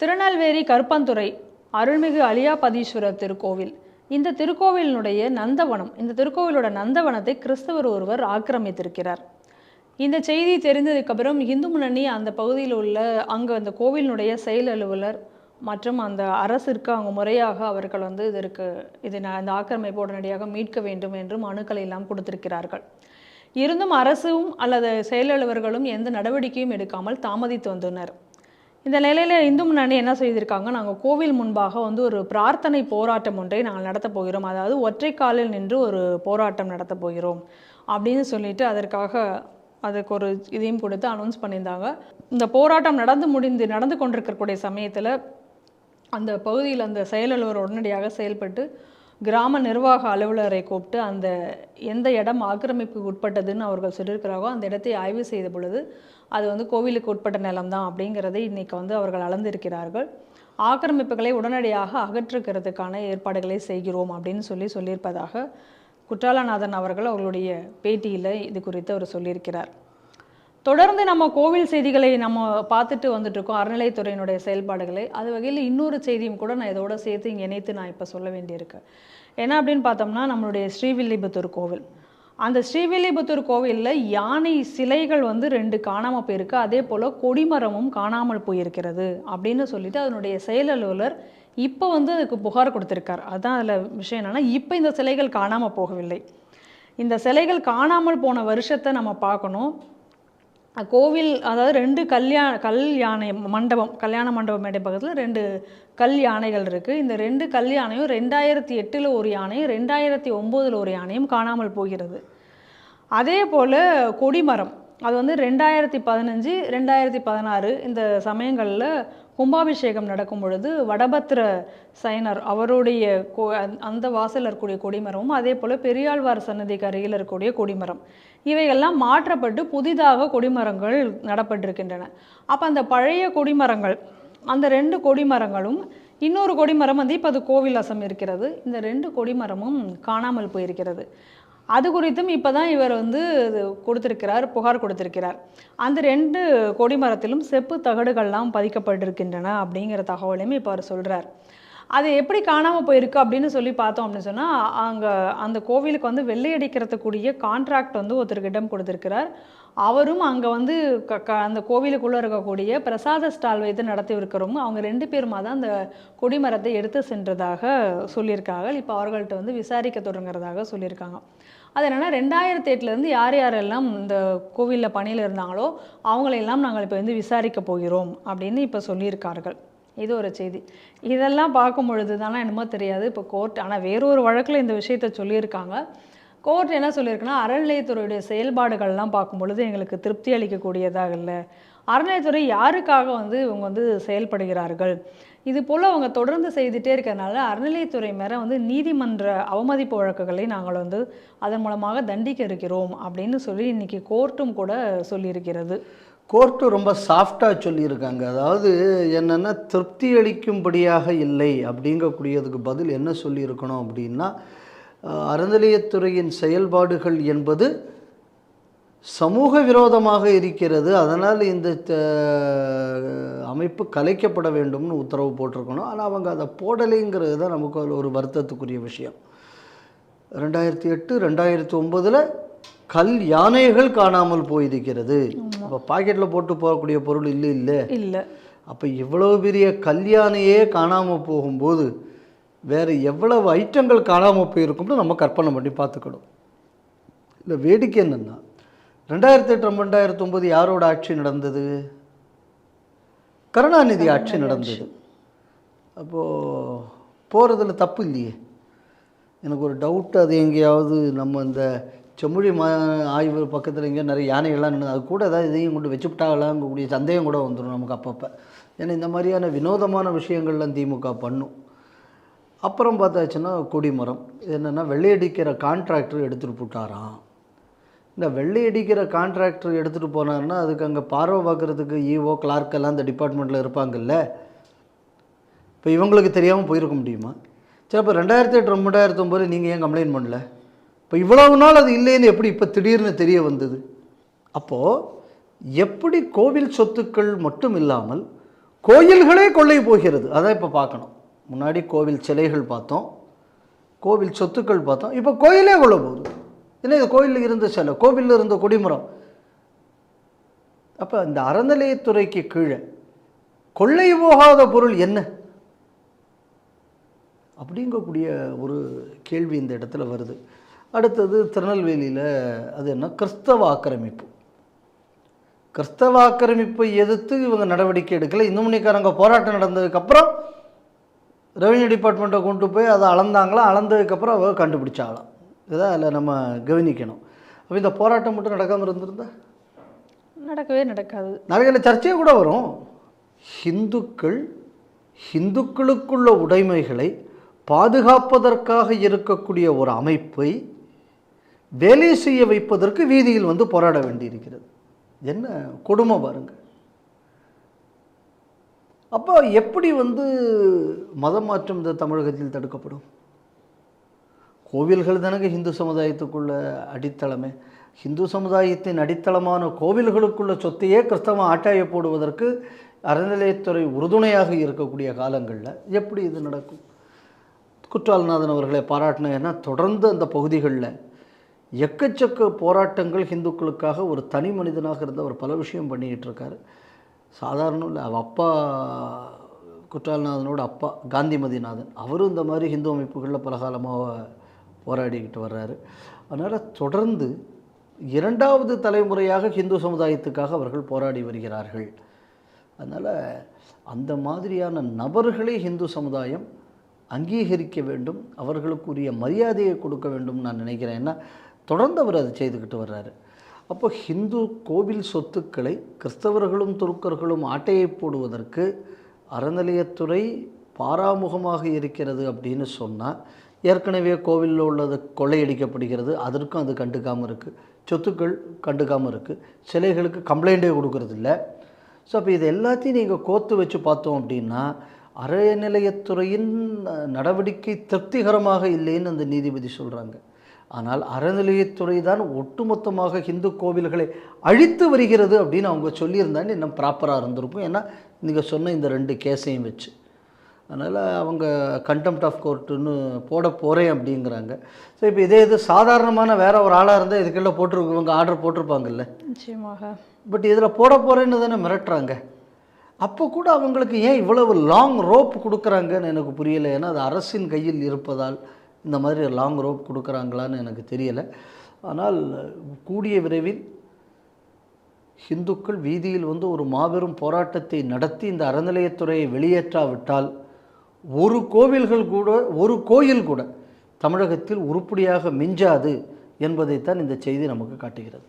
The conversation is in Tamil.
திருநெல்வேலி கருப்பந்துறை அருள்மிகு அலியாபதீஸ்வரர் திருக்கோவில். இந்த திருக்கோவிலினுடைய நந்தவனம் இந்த திருக்கோவிலோட நந்தவனத்தை கிறிஸ்தவர் ஒருவர் ஆக்கிரமித்திருக்கிறார். இந்த செய்தி தெரிந்ததுக்கு அப்புறம் இந்து முன்னணி அந்த பகுதியில் உள்ள அங்கே அந்த கோவிலினுடைய செயல் அலுவலர் மற்றும் அந்த அரசிற்கு அவங்க முறையாக அவர்கள் வந்து இதற்கு இது நான் இந்த ஆக்கிரமிப்பு உடனடியாக மீட்க வேண்டும் என்று மனுக்களை எல்லாம் கொடுத்திருக்கிறார்கள். இருந்தும் அரசும் அல்லது செயலலுவர்களும் எந்த நடவடிக்கையும் எடுக்காமல் தாமதித்து வந்தனர் இந்த நிலையில் இந்து முன்னணி என்ன செய்திருக்காங்க? நாங்கள் கோவில் முன்பாக வந்து ஒரு பிரார்த்தனை போராட்டம் ஒன்றை நாங்கள் நடத்தப் போகிறோம். அதாவது ஒற்றை காலில் நின்று ஒரு போராட்டம் நடத்தப் போகிறோம் அப்படின்னு சொல்லிட்டு அதற்காக அதுக்கு ஒரு இதையும் கொடுத்து அனௌன்ஸ் பண்ணியிருந்தாங்க. இந்த போராட்டம் நடந்து முடிந்து நடந்து கொண்டிருக்கக்கூடிய சமயத்தில் அந்த பகுதியில் அந்த செயலலுவர் உடனடியாக செயல்பட்டு கிராம நிர்வாக அலுவலரை கூப்பிட்டு அந்த எந்த இடம் ஆக்கிரமிப்புக்கு உட்பட்டதுன்னு அவர்கள் சொல்லியிருக்கிறாரோ அந்த இடத்தை ஆய்வு செய்த பொழுது அது வந்து கோவிலுக்கு உட்பட்ட நிலம் தான் அப்படிங்கிறதை இன்றைக்கி வந்து அவர்கள் அளந்திருக்கிறார்கள். ஆக்கிரமிப்புகளை உடனடியாக அகற்றுக்கிறதுக்கான ஏற்பாடுகளை செய்கிறோம் அப்படின்னு சொல்லி சொல்லியிருப்பதாக குற்றாலநாதன் அவர்கள் அவர்களுடைய பேட்டியில் இது குறித்து அவர் சொல்லியிருக்கிறார். தொடர்ந்து நம்ம கோவில் செய்திகளை நம்ம பார்த்துட்டு வந்துட்டு இருக்கோம் அறநிலைத்துறையினுடைய செயல்பாடுகளை. அது வகையில் இன்னொரு செய்தியும் கூட நான் இதோட சேர்த்து இங்கே இணைத்து நான் இப்போ சொல்ல வேண்டியிருக்கு. என்ன அப்படின்னு பார்த்தோம்னா நம்மளுடைய ஸ்ரீவில்லிபுத்தூர் கோவில். அந்த ஸ்ரீவில்லிபுத்தூர் கோவிலில் யானை சிலைகள் வந்து ரெண்டு காணாமல் போயிருக்கு. அதே போல் கொடிமரமும் காணாமல் போயிருக்கிறது அப்படின்னு சொல்லிட்டு அதனுடைய செயல் அலுவலர் இப்போ வந்து அதுக்கு புகார் கொடுத்துருக்கார். அதுதான் அதில் விஷயம் என்னென்னா இப்போ இந்த சிலைகள் காணாமல் போகவில்லை. இந்த சிலைகள் காணாமல் போன வருஷத்தை நம்ம பார்க்கணும். கோவில் அதாவது ரெண்டு கல்யாண கல் யானை மண்டபம் கல்யாண மண்டபம் மேடை பக்கத்தில் ரெண்டு கல் யானைகள் இருக்குது இந்த ரெண்டு கல் யானையும் ரெண்டாயிரத்தி எட்டில் ஒரு யானையும் ரெண்டாயிரத்தி ஒம்போதில் ஒரு யானையும் காணாமல் போகிறது. அதே போல் கொடிமரம் அது வந்து ரெண்டாயிரத்தி பதினஞ்சு ரெண்டாயிரத்தி பதினாறு இந்த சமயங்களில் கும்பாபிஷேகம் நடக்கும் பொழுது வடபத்திர சைனர் அவருடைய கோ அந்த- அந்த வாசலில் இருக்கக்கூடிய கொடிமரமும் அதே போல் பெரியாழ்வார் சன்னதிக்கு அருகில் இருக்கக்கூடிய கொடிமரம். இவையெல்லாம் மாற்றப்பட்டு புதிதாக கொடிமரங்கள் நடப்பட்டிருக்கின்றன. அப்போ அந்த பழைய கொடிமரங்கள் அந்த ரெண்டு கொடிமரங்களும் இன்னொரு கொடிமரம் வந்து இப்போ அது கோவிலாசம் இருக்கிறது. இந்த ரெண்டு கொடிமரமும் காணாமல் போயிருக்கிறது. அது குறித்தும் இப்போ தான் இவர் வந்து இது கொடுத்திருக்கிறார் புகார் கொடுத்திருக்கிறார். அந்த ரெண்டு கொடிமரத்திலும் செப்பு தகடுகள்லாம் பதிக்கப்பட்டிருக்கின்றன அப்படிங்கிற தகவலையும் இப்போ அவர் சொல்கிறார் அது எப்படி காணாமல் போயிருக்கு அப்படின்னு சொல்லி பார்த்தோம் அப்படின்னு சொன்னால் அங்கே அந்த கோவிலுக்கு வந்து வெள்ளையடிக்கிறதுக்குரிய கான்ட்ராக்ட் வந்து ஒருத்தருக்கிடம் கொடுத்துருக்கிறார். அவரும் அங்கே வந்து க க அந்த கோவிலுக்குள்ளே இருக்கக்கூடிய பிரசாத ஸ்டால் வைத்து நடத்தி இருக்கிறவங்க அவங்க ரெண்டு பேருமா தான் அந்த கொடிமரத்தை எடுத்து சென்றதாக சொல்லியிருக்காங்க. இப்போ அவர்கள்ட்ட வந்து விசாரிக்க தொடங்குறதாக சொல்லியிருக்காங்க. அது என்னென்னா ரெண்டாயிரத்தி எட்டுலேருந்து யார் யாரெல்லாம் இந்த கோவிலில் பணியில் இருந்தாங்களோ அவங்களையெல்லாம் நாங்கள் இப்போ வந்து விசாரிக்க போகிறோம் அப்படின்னு இப்போ சொல்லியிருக்கார்கள். இது ஒரு செய்தி. இதெல்லாம் பார்க்கும் பொழுது தானே என்னமோ தெரியாது. இப்போ கோர்ட் ஆனால் வேறொரு வழக்கில் இந்த விஷயத்த சொல்லியிருக்காங்க. கோர்ட் என்ன சொல்லியிருக்குன்னா அறநிலையத்துறையுடைய செயல்பாடுகள்லாம் பார்க்கும் பொழுது எங்களுக்கு திருப்தி அளிக்கக்கூடியதாக இல்லை. அறநிலையத்துறை யாருக்காக வந்து இவங்க வந்து செயல்படுகிறார்கள்? இது போல் அவங்க தொடர்ந்து செய்துட்டே இருக்கிறதுனால அறநிலையத்துறை மேலே வந்து நீதிமன்ற அவமதிப்பு வழக்குகளை நாங்கள் வந்து அதன் மூலமாக தண்டிக்க இருக்கிறோம் அப்படின்னு சொல்லி இன்னைக்கு கோர்ட்டும் கூட சொல்லியிருக்கிறது. கோர்ட்டு ரொம்ப சாஃப்டாக சொல்லியிருக்காங்க. அதாவது என்னென்னா திருப்தி அளிக்கும்படியாக இல்லை அப்படிங்கக்கூடியதுக்கு பதில் என்ன சொல்லியிருக்கணும் அப்படின்னா அறநிலையத்துறையின் செயல்பாடுகள் என்பது சமூக விரோதமாக இருக்கிறது. அதனால் இந்த அமைப்பு கலைக்கப்பட வேண்டும்னு உத்தரவு போட்டிருக்கணும். ஆனால் அவங்க அதை போடலைங்கிறது தான் நமக்கு அதுல ஒரு வருத்தத்துக்குரிய விஷயம். ரெண்டாயிரத்தி எட்டு ரெண்டாயிரத்தி ஒம்போதில் கல் யானைகள் காணாமல் போயிருக்கிறது. அப்போ பாக்கெட்டில் போட்டு போகக்கூடிய பொருள் இல்லை இல்லை. இல்லை. அப்போ இவ்வளவு பெரிய கல் யானையே காணாமல் போகும்போது வேறு எவ்வளவு ஐட்டங்கள் காணாமல் போயிருக்கும்னு நம்ம கற்பனை பண்ணி பார்த்துக்கணும். இல்லை வேடிக்கை என்னென்னா ரெண்டாயிரத்தி எட்டு ரெண்டாயிரத்தி ஒம்பது யாரோட ஆட்சி நடந்தது? கருணாநிதி ஆட்சி நடந்தது. அப்போது போகிறதுல தப்பு இல்லையே. எனக்கு ஒரு டவுட் அது எங்கேயாவது நம்ம இந்த செம்மொழி மா ஆய்வு பக்கத்தில் எங்கேயோ நிறைய யானைகள்லாம் நின்று அது கூட ஏதாவது இதையும் கொண்டு வச்சுவிட்டாங்களாங்கக்கூடிய சந்தேகம் கூட வந்துடும் நமக்கு அப்பப்போ. ஏன்னா இந்த மாதிரியான வினோதமான விஷயங்கள்லாம் திமுக பண்ணும். அப்புறம் பார்த்தாச்சுன்னா கொடிமரம். என்னென்னா வெள்ளையடிக்கிற கான்ட்ராக்டர் எடுத்துகிட்டு போட்டாராம். இந்த வெள்ளை அடிக்கிற கான்ட்ராக்டர் எடுத்துகிட்டு போனாருன்னா அதுக்கு அங்கே பார்வை பார்க்குறதுக்கு இஓ கிளார்க் எல்லாம் அந்த டிபார்ட்மெண்ட்டில் இருப்பாங்கல்ல? இப்போ இவங்களுக்கு தெரியாமல் போயிருக்க முடியுமா? சரி அப்போ ரெண்டாயிரத்தி எட்டு ரெண்டாயிரத்தி ஒம்பது நீங்கள் ஏன் கம்ப்ளைண்ட் பண்ணல? இப்போ இவ்வளவு நாள் அது இல்லைன்னு எப்படி இப்போ திடீர்னு தெரிய வந்தது? அப்போது எப்படி கோவில் சொத்துக்கள் மட்டும் இல்லாமல் கோயில்களே கொள்ளை போகிறது? அதான் இப்போ பார்க்கணும். முன்னாடி கோவில் சிலைகள் பார்த்தோம் கோவில் சொத்துக்கள் பார்த்தோம் இப்போ கோயிலே கொள்ள போகுது. ஏன்னா இது கோயிலில் இருந்த சிலை? கோவிலில் இருந்த கொடிமரம். அப்போ இந்த அறநிலையத்துறைக்கு கீழே கொள்ளை போகாத பொருள் என்ன? அப்படிங்கக்கூடிய ஒரு கேள்வி இந்த இடத்துல வருது. அடுத்தது திருநெல்வேலியில் அது என்ன? கிறிஸ்தவ ஆக்கிரமிப்பு கிறிஸ்தவ ஆக்கிரமிப்பை எதிர்த்து இவங்க நடவடிக்கை எடுக்கலை. இந்து மணிக்காரங்க போராட்டம் நடந்ததுக்கப்புறம் ரெவன்யூ டிபார்ட்மெண்ட்டை கொண்டு போய் அதை அளந்தாங்களா? அளந்ததுக்கப்புறம் அவங்க கண்டுபிடிச்சாலாம் இதான் அதில் நம்ம கவனிக்கணும். அப்போ இந்த போராட்டம் மட்டும் நடக்காமல் இருந்திருந்தா? நடக்கவே நடக்காது. நிறைய சர்ச்சையே கூட வரும். ஹிந்துக்கள் ஹிந்துக்களுக்குள்ள உடைமைகளை பாதுகாப்பதற்காக இருக்கக்கூடிய ஒரு அமைப்பை வேலை செய்ய வைப்பதற்கு வீதியில் வந்து போராட வேண்டியிருக்கிறது. என்ன? கொடுமை பாருங்க. அப்போ எப்படி வந்து மதம் மாற்றம் இந்த தமிழகத்தில் தடுக்கப்படும்? கோவில்கள் தானங்க ஹிந்து சமுதாயத்துக்குள்ள அடித்தளமே? ஹிந்து சமுதாயத்தின் அடித்தளமான கோவில்களுக்குள்ள சொத்தையே கிறிஸ்தவம் ஆட்டாய போடுவதற்கு அறநிலையத்துறை உறுதுணையாக இருக்கக்கூடிய காலங்களில் எப்படி இது நடக்கும்? குற்றாலநாதன் அவர்களை பாராட்டினேன் ஏன்னா தொடர்ந்து அந்த பகுதிகளில் எக்கச்சக்க போராட்டங்கள் ஹிந்துக்களுக்காக ஒரு தனி மனிதனாக இருந்த அவர் பல விஷயம் பண்ணிக்கிட்டு இருக்கார். சாதாரணம் இல்லை அவ அப்பா குற்றாலநாதனோட அப்பா காந்திமதிநாதன் அவரும் இந்த மாதிரி ஹிந்து அமைப்புகளில் பலகாலமாக போராடிக்கிட்டு வர்றாரு. அதனால் தொடர்ந்து இரண்டாவது தலைமுறையாக ஹிந்து சமுதாயத்துக்காக அவர்கள் போராடி வருகிறார்கள். அதனால் அந்த மாதிரியான நபர்களை ஹிந்து சமுதாயம் அங்கீகரிக்க வேண்டும் அவர்களுக்குரிய மரியாதையை கொடுக்க வேண்டும் நான் நினைக்கிறேன். ஏன்னா தொடர்ந்து அவர் அதை செய்துக்கிட்டு வர்றாரு. அப்போ ஹிந்து கோவில் சொத்துக்களை கிறிஸ்தவர்களும் துருக்கர்களும் ஆட்டையை போடுவதற்கு அறநிலையத்துறை பாராமுகமாக இருக்கிறது அப்படின்னு சொன்னால் ஏற்கனவே கோவிலில் உள்ளது கொள்ளையடிக்கப்படுகிறது. அதற்கும் அது கண்டுக்காமல் இருக்குது சொத்துக்கள் கண்டுக்காமல் இருக்குது சிலைகளுக்கு கம்ப்ளைண்ட்டே கொடுக்கறதில்ல. ஸோ அப்போ இது எல்லாத்தையும் நீங்கள் கோத்து வச்சு பார்த்தோம் அப்படின்னா அறநிலையத்துறையின் நடவடிக்கை திருப்திகரமாக இல்லைன்னு அந்த நீதிபதி சொல்கிறாங்க ஆனால் அறநிலையத்துறை தான் ஒட்டுமொத்தமாக இந்து கோவில்களை அழித்து வருகிறது அப்படின்னு அவங்க சொல்லியிருந்தாங்க. இன்னும் ப்ராப்பராக இருந்திருக்கும். ஏன்னா நீங்கள் சொன்ன இந்த ரெண்டு கேஸையும் வச்சு. அதனால் அவங்க கண்டெம்ட் ஆஃப் கோர்ட்டுன்னு போட போகிறேன் அப்படிங்கிறாங்க. ஸோ இப்போ இதே இது சாதாரணமான வேற ஒரு ஆளாக இருந்தால் இதுக்கெல்லாம் போட்டிருக்கு இவங்க ஆர்டர் போட்டிருப்பாங்கல்ல. நிச்சயமாக. பட் இதில் போட போகிறேன்னு தானே மிரட்டுறாங்க. அப்போ கூட அவங்களுக்கு ஏன் இவ்வளவு லாங் ரோப் கொடுக்குறாங்கன்னு எனக்கு புரியலை. ஏன்னா அது அரசின் கையில் இருப்பதால் இந்த மாதிரி லாங் ரோப் கொடுக்குறாங்களான்னு எனக்கு தெரியலை. ஆனால் கூடிய விரைவில் இந்துக்கள் வீதியில் வந்து ஒரு மாபெரும் போராட்டத்தை நடத்தி இந்த அறநிலையத்துறையை வெளியேற்றாவிட்டால் ஒரு கோவில்கள் கூட ஒரு கோயில் கூட தமிழகத்தில் உருப்படியாக மிஞ்சாது என்பதைத்தான் இந்த செய்தி நமக்கு காட்டுகிறது.